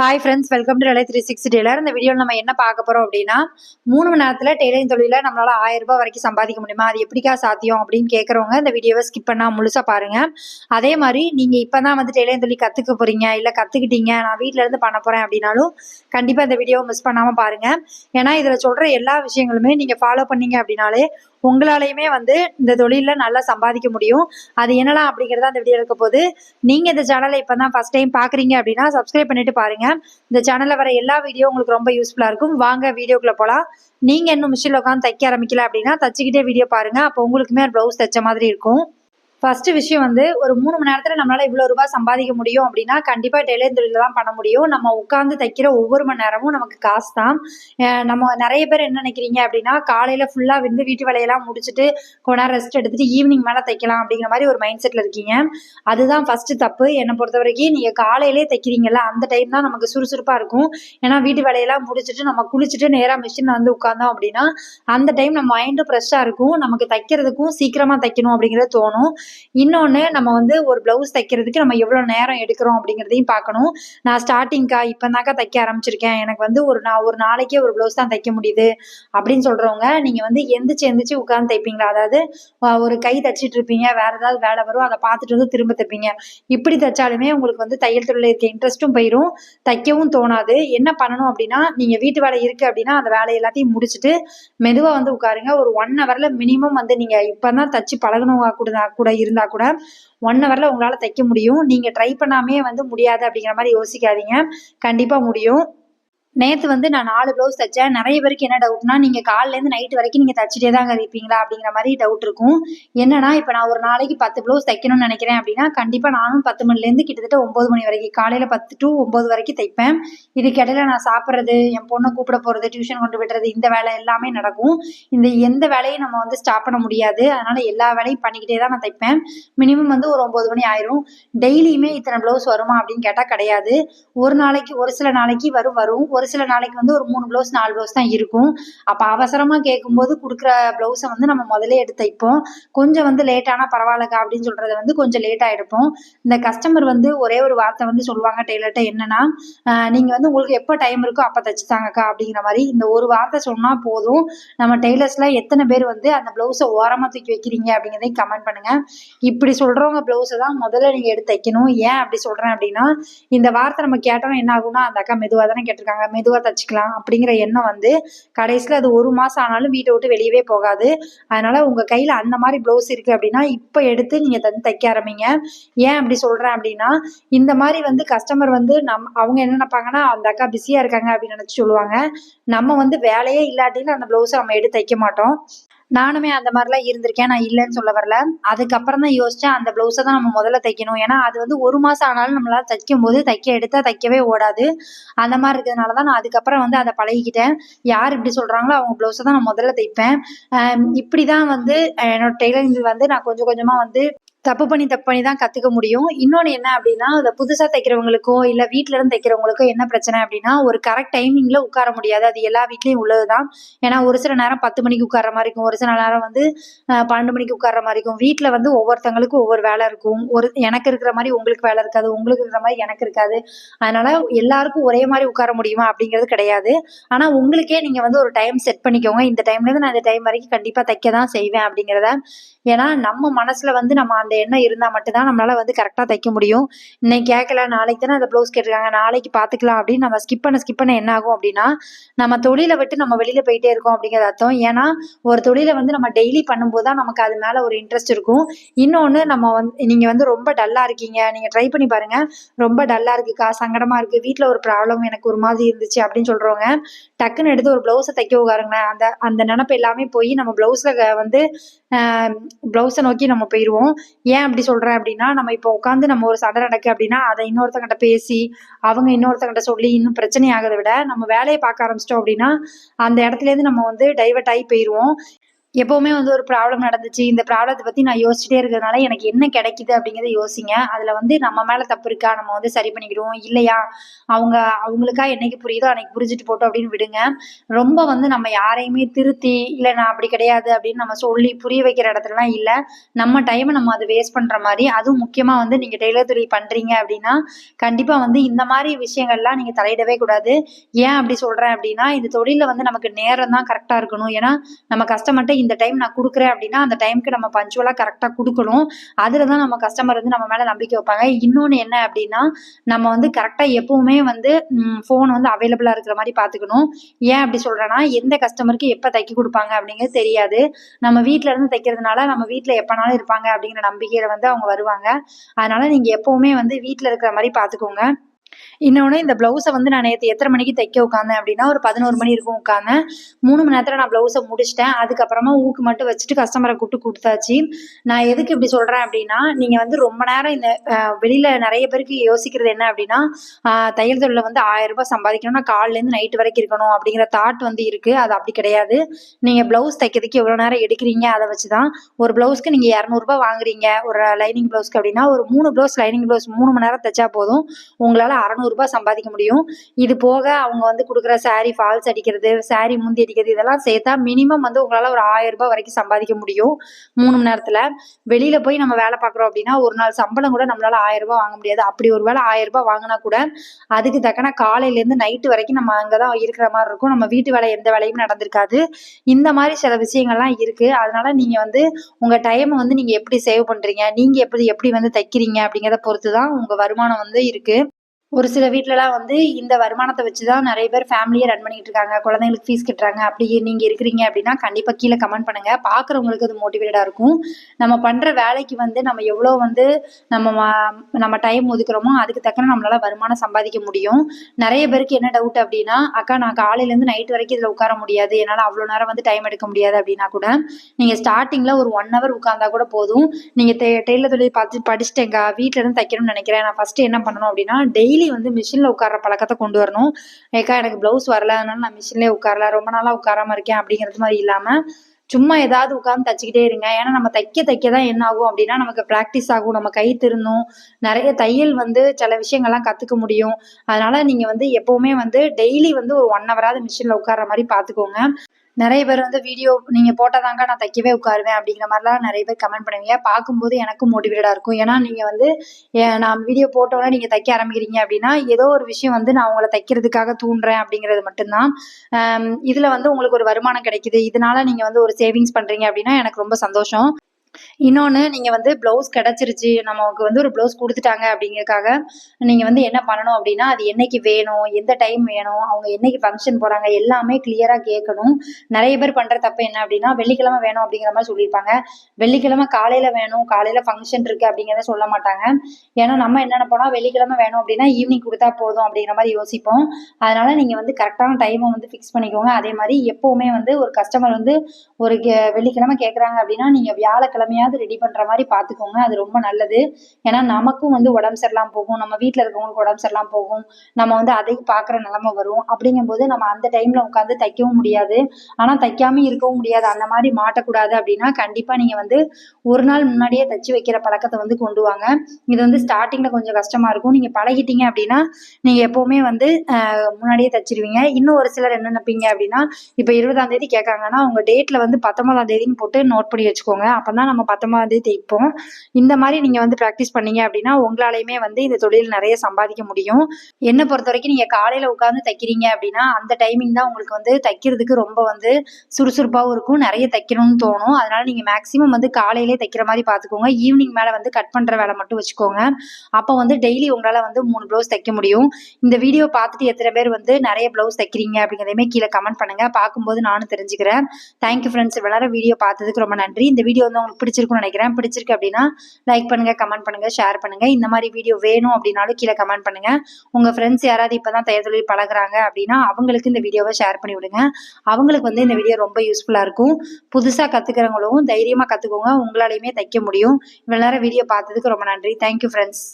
Hi friends welcome to நிலை three six tailor இந்த வீடியோவில் நம்ம என்ன பார்க்க போகிறோம் அப்படின்னா மூணு மணி நேரத்தில் டெய்லரிங் தொழிலில் நம்மளால் ஆயிரம் ரூபாய் வரைக்கும் சம்பாதிக்க முடியுமா? அது எப்படிக்கா சாத்தியம் அப்படின்னு கேட்குறவங்க இந்த வீடியோவை ஸ்கிப் பண்ணால் முழுசாக பாருங்கள் அதே மாதிரி நீங்கள் இப்போ தான் வந்து டெய்லரிங் தொழில் கற்றுக்க போகிறீங்க இல்லை கற்றுக்கிட்டீங்க நான் வீட்டிலேருந்து பண்ண போகிறேன் அப்படின்னாலும் கண்டிப்பாக இந்த வீடியோவை மிஸ் பண்ணாமல் பாருங்கள் ஏன்னா இதில் சொல்கிற எல்லா விஷயங்களுமே நீங்கள் ஃபாலோ பண்ணீங்க அப்படின்னாலே உங்களாலையுமே வந்து இந்த தொழிலில் நல்லா சம்பாதிக்க முடியும். அது என்னலாம் அப்படிங்கிறத அந்த வீடியோ இருக்க போது நீங்கள் இந்த சேனலை இப்போ தான் ஃபஸ்ட் டைம் பார்க்குறீங்க அப்படின்னா சப்ஸ்கிரைப் பண்ணிட்டு பாருங்கள் இந்த சேனலில் வர எல்லா வீடியோ உங்களுக்கு ரொம்ப யூஸ்ஃபுல்லாக இருக்கும். வாங்க வீடியோக்குள்ளே போகலாம் நீங்கள் இன்னும் மிஷினில் உட்காந்து தைக்க ஆரம்பிக்கல அப்படின்னா தச்சுக்கிட்டே வீடியோ பாருங்கள் அப்போ உங்களுக்குமே ஒரு ப்ளவுஸ் தைச்ச மாதிரி இருக்கும். ஃபர்ஸ்ட் விஷயம் வந்து ஒரு மூணு மணி நேரத்தில் நம்மளால் இவ்வளோ ரூபாய் சம்பாதிக்க முடியும் அப்படின்னா கண்டிப்பாக டெய்லரிங் தொழில் தான் பண்ண முடியும். நம்ம உட்காந்து தைக்கிற ஒவ்வொரு மணி நேரமும் நமக்கு காசு தான் நம்ம நிறைய பேர் என்ன நினைக்கிறீங்க அப்படின்னா காலையில் ஃபுல்லாக வந்து வீட்டு வேலையெல்லாம் முடிச்சுட்டு கொஞ்ச நேரம் ரெஸ்ட் எடுத்துட்டு ஈவினிங் மேலே தைக்கலாம் அப்படிங்கிற மாதிரி ஒரு மைண்ட் செட்டில் இருக்கீங்க. அதுதான் ஃபஸ்ட்டு தப்பு. என்னை பொறுத்த வரைக்கும் நீங்கள் காலையிலே தைக்கிறீங்கல்ல அந்த டைம் தான் நமக்கு சுறுசுறுப்பாக இருக்கும். ஏன்னா வீட்டு வேலையெல்லாம் முடிச்சுட்டு நம்ம குளிச்சுட்டு நேராக மிஷினில் வந்து உட்காந்தோம் அப்படின்னா அந்த டைம் நம்ம மைண்டும் ஃப்ரெஷ்ஷாக இருக்கும். நமக்கு தைக்கிறதுக்கும் சீக்கிரமாக தைக்கணும் அப்படிங்கிறது தோணும். இன்னொன்று நம்ம வந்து ஒரு ப்ளவுஸ் தைக்கிறதுக்கு நம்ம எவ்வளோ நேரம் எடுக்கிறோம் அப்படிங்கிறதையும் பார்க்கணும். நான் ஸ்டார்டிங்க்கா இப்போ தாக்கா தைக்க ஆரம்பிச்சிருக்கேன். எனக்கு வந்து ஒரு நான் ஒரு நாளைக்கே ஒரு ப்ளவுஸ் தான் தைக்க முடியுது அப்படின்னு சொல்கிறவங்க நீங்கள் வந்து எந்திரிச்சு எந்திரிச்சு உட்காந்து தைப்பீங்களா? அதாவது ஒரு கை தைச்சிட்டு இருப்பீங்க வேறு ஏதாவது வேலை வரும் அதை பார்த்துட்டு வந்து திரும்ப தைப்பீங்க. இப்படி தைச்சாலுமே உங்களுக்கு வந்து தையல் தொழில் இருக்க இன்ட்ரெஸ்ட்டும் போயிடும் தைக்கவும் தோணாது. என்ன பண்ணணும் அப்படின்னா நீங்கள் வீட்டு வேலை இருக்குது அப்படின்னா அந்த வேலை எல்லாத்தையும் முடிச்சுட்டு மெதுவாக வந்து உட்காருங்க. ஒரு ஒன் ஹவரில் மினிமம் வந்து நீங்கள் இப்போ தான் தச்சு பழகணும் கூட கூட இருந்தால் கூட ஒன் ஹவரில் உங்களால் தைக்க முடியும். நீங்கள் ட்ரை பண்ணாமே வந்து முடியாது அப்படிங்கிற மாதிரி யோசிக்காதீங்க. கண்டிப்பாக முடியும். நேற்று வந்து நான் நாலு ப்ளவுஸ் தைச்சேன். நிறைய பேருக்கு என்ன டவுட்னா நீங்கள் காலையிலேருந்து நைட்டு வரைக்கும் நீங்கள் தச்சுட்டே தாங்க இருப்பீங்களா? அப்படிங்கிற மாதிரி டவுட் இருக்கும். என்னன்னா இப்போ நான் ஒரு நாளைக்கு பத்து ப்ளவுஸ் தைக்கணும்னு நினைக்கிறேன் அப்படின்னா கண்டிப்பாக நானும் பத்து மணிலேருந்து கிட்டத்தட்ட ஒம்பது மணி வரைக்கும் காலையில் பத்து டு ஒம்பது வரைக்கும் தைப்பேன். இதுக்கு இடையில நான் சாப்பிட்றது என் பொண்ணை கூப்பிட போகிறது டியூஷன் கொண்டு விடுறது இந்த வேலை எல்லாமே நடக்கும். இந்த எந்த வேலையும் நம்ம வந்து ஸ்டாப் பண்ண முடியாது. அதனால எல்லா வேலையும் பண்ணிக்கிட்டே தான் நான் தைப்பேன். மினிமம் வந்து ஒரு ஒம்பது மணி ஆயிரும். டெய்லியுமே இத்தனை ப்ளவுஸ் வருமா அப்படின்னு கேட்டால் கிடையாது. ஒரு நாளைக்கு ஒரு சில நாளைக்கு வரும் வரும். ஒரு சில நாளைக்கு வந்து ஒரு மூணு ப்ளவுஸ் நாலு ப்ளவுஸ் தான் இருக்கும். அப்போ அவசரமாக கேட்கும்போது கொடுக்குற ப்ளவுஸை வந்து நம்ம முதல்ல எடுத்து தைப்போம் கொஞ்சம் வந்து லேட்டானா பரவாயில்லக்கா அப்படின்னு சொல்கிறத வந்து கொஞ்சம் லேட்டாக எடுப்போம். இந்த கஸ்டமர் வந்து ஒரே ஒரு வார்த்தை வந்து சொல்லுவாங்க டெய்லர்கிட்ட என்னன்னா நீங்கள் வந்து உங்களுக்கு எப்போ டைம் இருக்கோ அப்போ தைச்சு தாங்கக்கா அப்படிங்கிற மாதிரி இந்த ஒரு வார்த்தை சொன்னால் போதும். நம்ம டெய்லர்ஸில் எத்தனை பேர் வந்து அந்த ப்ளவுஸை ஓரமாக தூக்கி வைக்கிறீங்க அப்படிங்கிறதையும் கமெண்ட் பண்ணுங்கள் இப்படி சொல்கிறவங்க ப்ளவுஸை தான் முதல்ல நீங்கள் எடுத்து தைக்கணும் ஏன் அப்படி சொல்கிறேன் அப்படின்னா இந்த வார்த்தை நம்ம கேட்டோம் என்ன ஆகும்னா அந்த அக்கா மெதுவாக தானே கேட்டிருக்காங்க. மெதுவாக தச்சுக்கலாம் அப்படிங்கிற எண்ணம் வந்து கடைசியில் அது ஒரு மாதம் ஆனாலும் வீட்டை விட்டு வெளியவே போகாது. அதனால் உங்கள் கையில் அந்த மாதிரி ப்ளவுஸ் இருக்குது அப்படின்னா இப்போ எடுத்து நீங்கள் தந்து தைக்க ஆரம்பிங்க. ஏன் அப்படி சொல்கிறேன் அப்படின்னா இந்த மாதிரி வந்து கஸ்டமர் வந்து நம் அவங்க என்ன நினைப்பாங்கன்னா அந்த அக்கா பிஸியாக இருக்காங்க அப்படின்னு நினச்சி சொல்லுவாங்க. நம்ம வந்து வேலையே இல்லாட்டின்னு அந்த ப்ளவுஸை நம்ம எடுத்து தைக்க மாட்டோம். நானுமே அந்த மாதிரிலாம் இருந்திருக்கேன். நான் இல்லைன்னு சொல்ல வரல. அதுக்கப்புறம் தான் யோசிச்சேன் அந்த ப்ளவுஸை தான் நம்ம முதல்ல தைக்கணும். ஏன்னா அது வந்து ஒரு மாதம் ஆனாலும் நம்மளால் தைக்கும் போது தைக்க எடுத்தால் தைக்கவே ஓடாது. அந்த மாதிரி இருக்கிறதுனால தான் நான் அதுக்கப்புறம் வந்து அதை பழகிக்கிட்டேன். யார் இப்படி சொல்கிறாங்களோ அவங்க ப்ளவுஸை தான் நான் முதல்ல தைப்பேன். இப்படி தான் வந்து என்னோட டெய்லரிங் வந்து நான் கொஞ்சம் கொஞ்சமாக வந்து தப்பு பண்ணி தப்பு பண்ணி தான் கற்றுக்க முடியும். இன்னொன்று என்ன அப்படின்னா அதை புதுசாக தைக்கிறவங்களுக்கோ இல்லை வீட்டில இருந்து தைக்கிறவங்களுக்கோ என்ன பிரச்சனை அப்படின்னா ஒரு கரெக்ட் டைமிங்கில் உட்கார முடியாது. அது எல்லா வீட்லேயும் உள்ளது தான் ஏன்னா ஒரு சில நேரம் பத்து மணிக்கு உட்கார மாதிரி இருக்கும். ஒரு சில நேரம் வந்து பன்னெண்டு மணிக்கு உட்கார மாதிரி இருக்கும். வீட்டில் வந்து ஒவ்வொருத்தங்களுக்கும் ஒவ்வொரு வேலை இருக்கும். ஒரு எனக்கு இருக்கிற மாதிரி உங்களுக்கு வேலை இருக்காது. உங்களுக்கு இருக்கிற மாதிரி எனக்கு இருக்காது. அதனால எல்லாருக்கும் ஒரே மாதிரி உட்கார முடியுமா அப்படிங்கிறது கிடையாது. ஆனால் உங்களுக்கே நீங்கள் வந்து ஒரு டைம் செட் பண்ணிக்கோங்க. இந்த டைம்லேருந்து நான் இந்த டைம் வரைக்கும் கண்டிப்பாக தைக்க தான் செய்வேன் அப்படிங்கிறத. ஏன்னா நம்ம மனசில் வந்து நம்ம அந்த எண்ணம் இருந்தால் மட்டும்தான் நம்மளால் வந்து கரெக்டாக தைக்க முடியும். இன்னைக்கு கேட்கல நாளைக்கு தானே அந்த ப்ளவுஸ் கேட்டிருக்காங்க நாளைக்கு பார்த்துக்கலாம் அப்படின்னு நம்ம ஸ்கிப் பண்ண ஸ்கிப் பண்ண என்ன ஆகும் அப்படின்னா நம்ம தொழிலை விட்டு நம்ம வெளியில் போயிட்டே இருக்கோம் அப்படிங்கிறது அர்த்தம். ஏன்னா ஒரு தொழிலை வந்து நம்ம டெய்லி பண்ணும்போது தான் நமக்கு அது மேலே ஒரு இன்ட்ரெஸ்ட் இருக்கும். இன்னொன்று நம்ம வந்து நீங்கள் வந்து ரொம்ப டல்லாக இருக்கீங்க. நீங்கள் ட்ரை பண்ணி பாருங்கள் ரொம்ப டல்லாக இருக்குக்கா சங்கடமாக இருக்குது வீட்டில் ஒரு ப்ராப்ளம் எனக்கு ஒரு மாதிரி இருந்துச்சு அப்படின்னு சொல்கிறவங்க டக்குன்னு எடுத்து ஒரு ப்ளவுஸை தைக்க உட்காருங்களேன். அந்த அந்த நினப்பு எல்லாமே போய் நம்ம ப்ளவுஸில் வந்து ப்ளவுஸை நோக்கி நம்ம போயிடுவோம் ஏன் அப்படி சொல்கிறேன் அப்படின்னா நம்ம இப்போ உட்காந்து நம்ம ஒரு சண்டை நடக்கு அப்படின்னா அதை இன்னொருத்தங்கிட்ட பேசி அவங்க இன்னொருத்தங்கிட்ட சொல்லி இன்னும் பிரச்சனை ஆகிறத விட நம்ம வேலையை பார்க்க ஆரம்பிச்சிட்டோம் அப்படின்னா அந்த இடத்துலேருந்து நம்ம வந்து டைவர்ட் ஆகி போயிடுவோம் எப்பவுமே வந்து ஒரு ப்ராப்ளம் நடந்துச்சு. இந்த ப்ராப்ளத்தை பத்தி நான் யோசிச்சுட்டே இருக்கிறதுனால எனக்கு என்ன கிடைக்குது அப்படிங்கிறத யோசிங்க. அதுல வந்து நம்ம மேல தப்பு இருக்கா? நம்ம வந்து சரி பண்ணிக்கிடுவோம் இல்லையா? அவங்க அவங்களுக்கா என்னைக்கு புரியுதோ அன்னைக்கு புரிஞ்சுட்டு போட்டோம் அப்படின்னு விடுங்க. ரொம்ப வந்து நம்ம யாரையுமே திருத்தி இல்லை நான் அப்படி கிடையாது அப்படின்னு நம்ம சொல்லி புரிய வைக்கிற இடத்துலலாம் இல்லை. நம்ம டைமை நம்ம அதை வேஸ்ட் பண்ற மாதிரி. அதுவும் முக்கியமா வந்து நீங்க டெய்லர் தொழில் பண்றீங்க அப்படின்னா கண்டிப்பா வந்து இந்த மாதிரி விஷயங்கள்லாம் நீங்க தலையிடவே கூடாது. ஏன் அப்படி சொல்றேன் அப்படின்னா இந்த தொழில வந்து நமக்கு நேரம் தான் கரெக்டா இருக்கணும். ஏன்னா நம்ம கஸ்டமர்கிட்ட இந்த டைம் நான் கொடுக்குறேன் அப்படின்னா அந்த டைமுக்கு நம்ம பஞ்சுவலாக கரெக்டாக கொடுக்கணும். அதில் தான் நம்ம கஸ்டமர் வந்து நம்ம மேலே நம்பிக்கை வைப்பாங்க. இன்னொன்று என்ன அப்படின்னா நம்ம வந்து கரெக்டாக எப்போவுமே வந்து ஃபோன் வந்து அவைலபிளாக இருக்கிற மாதிரி பார்த்துக்கணும் ஏன் அப்படி சொல்கிறேன்னா எந்த கஸ்டமருக்கு எப்போ தைக்க கொடுப்பாங்க அப்படிங்கிறது தெரியாது. நம்ம வீட்டில் இருந்து தைக்கிறதுனால நம்ம வீட்டில் எப்போனாலும் இருப்பாங்க அப்படிங்கிற நம்பிக்கையில் வந்து அவங்க வருவாங்க. அதனால் நீங்கள் எப்போவுமே வந்து வீட்டில் இருக்கிற மாதிரி பார்த்துக்கோங்க இன்னொன்று இந்த ப்ளவுஸை வந்து நான் நேற்று எத்தனை மணிக்கு தைக்க உட்காந்தேன் அப்படின்னா ஒரு பதினோரு மணி இருக்கும் உட்காந்தேன். மூணு மணி நேரத்தில் நான் ப்ளவுஸை முடிச்சிட்டேன். அதுக்கப்புறமா ஊக்கு மட்டும் வச்சுட்டு கஸ்டமரை கூப்பிட்டு கொடுத்தாச்சு. நான் எதுக்கு இப்படி சொல்கிறேன் அப்படின்னா நீங்கள் வந்து ரொம்ப நேரம் இந்த வெளியில் நிறைய பேருக்கு யோசிக்கிறது என்ன அப்படின்னா தையல் தொழிலில் வந்து ஆயிரம் ரூபாய் சம்பாதிக்கணும்னா காலிலேருந்து நைட்டு வரைக்கும் இருக்கணும் அப்படிங்கிற தாட் வந்து இருக்குது அது அப்படி கிடையாது. நீங்கள் ப்ளவுஸ் தைக்கிறதுக்கு எவ்வளோ நேரம் எடுக்கிறீங்க? அதை வச்சு தான் ஒரு ப்ளவுஸ்க்கு நீங்கள் இரநூறுபா வாங்குறீங்க. ஒரு லைனிங் ப்ளவுஸ்க்கு அப்படின்னா ஒரு மூணு ப்ளவுஸ் லைனிங் ப்ளவுஸ் மூணு மணி நேரம் தைச்சா போதும். உங்களால் அறநூறுபா சம்பாதிக்க முடியும். இது போக அவங்க வந்து கொடுக்குற சாரீ ஃபால்ஸ் அடிக்கிறது saree முந்தி அடிக்கிறது இதெல்லாம் சேர்த்தா மினிமம் வந்து உங்களால் ஒரு ஆயிரம் ரூபாய் வரைக்கும் சம்பாதிக்க முடியும் மூணு மணி நேரத்தில். வெளியில் போய் நம்ம வேலை பார்க்குறோம் அப்படின்னா ஒரு நாள் சம்பளம் கூட நம்மளால ஆயிரம் ரூபாய் வாங்க முடியாது. அப்படி ஒரு வேளை ஆயிரம் ரூபாய் வாங்கினா கூட அதுக்கு தக்கன காலையிலேருந்து நைட்டு வரைக்கும் நம்ம அங்கே தான் இருக்கிற மாதிரி இருக்கும். நம்ம வீட்டு வேலை எந்த வேலையும் நடந்திருக்காது. இந்த மாதிரி சில விஷயங்கள்லாம் இருக்குது அதனால் நீங்கள் வந்து உங்கள் டைமை வந்து நீங்கள் எப்படி சேவ் பண்ணுறீங்க நீங்கள் எப்படி எப்படி வந்து தைக்கிறீங்க அப்படிங்கிறத பொறுத்து தான் உங்கள் வருமானம் வந்து இருக்குது ஒரு சில வீட்லலாம் வந்து இந்த வருமானத்தை வச்சு தான் நிறைய பேர் ஃபேமிலியை ரன் பண்ணிட்டு இருக்காங்க குழந்தைங்களுக்கு ஃபீஸ் கட்டுறாங்க. அப்படி நீங்கள் இருக்கிறீங்க அப்படின்னா கண்டிப்பாக கீழே கமெண்ட் பண்ணுங்கள் பார்க்குறவங்களுக்கு அது மோட்டிவேட்டடாக இருக்கும். நம்ம பண்ணுற வேலைக்கு வந்து நம்ம எவ்வளோ வந்து நம்ம நம்ம டைம் ஒதுக்குறோமோ அதுக்கு தக்கன நம்மளால் வருமானம் சம்பாதிக்க முடியும். நிறைய பேருக்கு என்ன டவுட் அப்படின்னா அக்கா நான் காலையிலேருந்து நைட் வரைக்கும் இதில் உட்கார முடியாது. என்னால் அவ்வளோ நேரம் வந்து டைம் எடுக்க முடியாது. அப்படின்னா கூட நீங்கள் ஸ்டார்டிங்கில் ஒரு ஒன் ஹவர் உட்காந்தா கூட போதும். நீங்கள் டெ டெய்லர் தொழில் பார்த்து படிச்சுட்டேங்க. வீட்டில் இருந்து தைக்கணும்னு நினைக்கிறேன். நான் ஃபஸ்ட்டு என்ன பண்ணணும் அப்படின்னா டெய்லி டெய்லி வந்து மிஷினில் உட்கார பழக்கத்தை கொண்டு வரணும். ஏக்கா எனக்கு ப்ளவுஸ் வரல அதனால நான் மிஷின்லேயே உட்காரல ரொம்ப நாளாக உட்காராம இருக்கேன் அப்படிங்கிறது மாதிரி இல்லாமல் சும்மா ஏதாவது உட்காந்து தச்சுக்கிட்டே இருங்க. ஏன்னா நம்ம தைக்க தைக்க தான் என்ன ஆகும் அப்படின்னா நமக்கு ப்ராக்டிஸ் ஆகும் நம்ம கை திருந்தும். நிறைய தையல் வந்து சில விஷயங்கள்லாம் கற்றுக்க முடியும். அதனால நீங்கள் வந்து எப்போவுமே வந்து டெய்லி வந்து ஒரு ஒன் ஹவராவது மிஷினில் உட்கார மாதிரி பார்த்துக்கோங்க. நிறைய பேர் வந்து வீடியோ நீங்கள் போட்டதாங்க நான் தைக்கவே உட்காருவேன் அப்படிங்கிற மாதிரிலாம் நிறைய பேர் கமெண்ட் பண்ணுவீங்க. பார்க்கும்போது எனக்கும் மோட்டிவேட்டடாக இருக்கும். ஏன்னா நீங்கள் வந்து நான் வீடியோ போட்டோன்னே நீங்கள் தைக்க ஆரம்பிக்கிறீங்க அப்படின்னா ஏதோ ஒரு விஷயம் வந்து நான் உங்களை தைக்கிறதுக்காக தூண்டுறேன் அப்படிங்கிறது மட்டும்தான். இதில் வந்து உங்களுக்கு ஒரு வருமானம் கிடைக்குது. இதனால நீங்கள் வந்து ஒரு சேவிங்ஸ் பண்ணுறீங்க அப்படின்னா எனக்கு ரொம்ப சந்தோஷம். இன்னொன்று நீங்கள் வந்து ப்ளவுஸ் கிடச்சிருச்சு நமக்கு வந்து ஒரு ப்ளவுஸ் கொடுத்துட்டாங்க அப்படிங்கிறக்காக நீங்கள் வந்து என்ன பண்ணணும் அப்படின்னா அது என்னைக்கு வேணும் எந்த டைம் வேணும் அவங்க என்னைக்கு ஃபங்க்ஷன் போகிறாங்க எல்லாமே கிளியராக கேட்கணும். நிறைய பேர் பண்ணுற தப்பு என்ன அப்படின்னா வெள்ளிக்கிழமை வேணும் அப்படிங்கிற மாதிரி சொல்லியிருப்பாங்க. வெள்ளிக்கிழமை காலையில் வேணும் காலையில் ஃபங்க்ஷன் இருக்குது அப்படிங்கிறத சொல்ல மாட்டாங்க. ஏன்னா நம்ம என்ன போனால் வெள்ளிக்கிழமை வேணும் அப்படின்னா ஈவினிங் கொடுத்தா போதும் அப்படிங்கிற மாதிரி யோசிப்போம். அதனால நீங்கள் வந்து கரெக்டான டைமை வந்து ஃபிக்ஸ் பண்ணிக்கோங்க. அதே மாதிரி எப்போவுமே வந்து ஒரு கஸ்டமர் வந்து ஒரு கே- வெள்ளிக்கிழமை கேட்குறாங்க அப்படின்னா நீங்கள் வியாழக்கிழமையாவது ரெடி பண்ணுற மாதிரி பார்த்துக்கோங்க அது ரொம்ப நல்லது. ஏன்னா நமக்கும் வந்து உடம்பு சரியில்லாம போகும். நம்ம வீட்டில் இருக்கவங்களுக்கு உடம்பு சரியில்லாம போகும். நம்ம வந்து அதையும் பார்க்குற நிலைமை வரும். அப்படிங்கும்போது நம்ம அந்த டைமில் உட்காந்து தைக்கவும் முடியாது. ஆனால் தைக்காம இருக்கவும் முடியாது. அந்த மாதிரி மாட்டக்கூடாது அப்படின்னா கண்டிப்பாக நீங்கள் வந்து ஒரு நாள் முன்னாடியே தச்சு வைக்கிற பழக்கத்தை வந்து கொண்டு வாங்க. இது வந்து ஸ்டார்டிங்ல கொஞ்சம் கஷ்டமாக இருக்கும். நீங்கள் பழகிட்டீங்க அப்படின்னா நீங்கள் எப்போவுமே வந்து முன்னாடியே தச்சிருவீங்க. இன்னும் ஒரு சிலர் என்ன நினைப்பீங்க அப்படின்னா இப்போ இருபதாம் தேதி கேட்காங்கன்னா அவங்க டேட்டில் வந்து பத்தொன்பதாம் தேதின்னு போட்டு நோட் பண்ணி வச்சுக்கோங்க. அப்போ தான் நம்ம பத்தொன்பதாம் தேதி தைப்போம் இந்த மாதிரி நீங்கள் வந்து ப்ராக்டிஸ் பண்ணீங்க அப்படின்னா உங்களாலையுமே வந்து இந்த தொழில் நிறைய சம்பாதிக்க முடியும். என்னை பொறுத்த வரைக்கும் நீங்கள் காலையில் உட்காந்து தைக்கிறீங்க அப்படின்னா அந்த டைமிங் தான் உங்களுக்கு வந்து தைக்கிறதுக்கு ரொம்ப வந்து சுறுசுறுப்பாகவும் இருக்கும். நிறைய தைக்கணும்னு தோணும். அதனால நீங்கள் மேக்ஸிமம் வந்து காலையிலே தைக்கிற மாதிரி பார்த்துக்கோங்க. ஈவினிங் மேலே வந்து கட் பண்ணுற வேலை மட்டும் வச்சுக்கோங்க. அப்போ வந்து டெய்லி உங்களால் வந்து மூணு ப்ளவுஸ் தைக்க முடியும். இந்த வீடியோ பார்த்துட்டு எத்தனை பேர் வந்து நிறைய ப்ளவுஸ் தைக்கிறீங்க அப்படிங்கிறதையுமே கீழே கமெண்ட் பண்ணுங்க. பார்க்கும்போது நானும் தெரிஞ்சுக்கிறேன். தேங்க்யூ ஃப்ரெண்ட்ஸ் இவ்வளோ வீடியோ பார்த்ததுக்கு ரொம்ப நன்றி. இந்த வீடியோ வந்து உங்களுக்கு பிடிச்சிருக்கும்னு நினைக்கிறேன். பிடிச்சிருக்கு அப்படின்னா லைக் பண்ணுங்க கமெண்ட் பண்ணுங்கள் ஷேர் பண்ணுங்கள் இந்த மாதிரி வீடியோ வேணும் அப்படின்னாலும் கீழே கமெண்ட் பண்ணுங்க. உங்கள் ஃப்ரெண்ட்ஸ் யாராவது இப்போ தான் தையல் தொழில் பழகுறாங்க அப்படின்னா அவங்களுக்கு இந்த வீடியோவை ஷேர் பண்ணி விடுங்க. அவங்களுக்கு வந்து இந்த வீடியோ ரொம்ப யூஸ்ஃபுல்லாக இருக்கும். புதுசாக கற்றுக்கிறவங்களும் தைரியமாக கற்றுக்கோங்க உங்களாலையுமே தைக்க முடியும். இவ்வளோ நேரம் வீடியோ பார்த்ததுக்கு ரொம்ப நன்றி. Thank you friends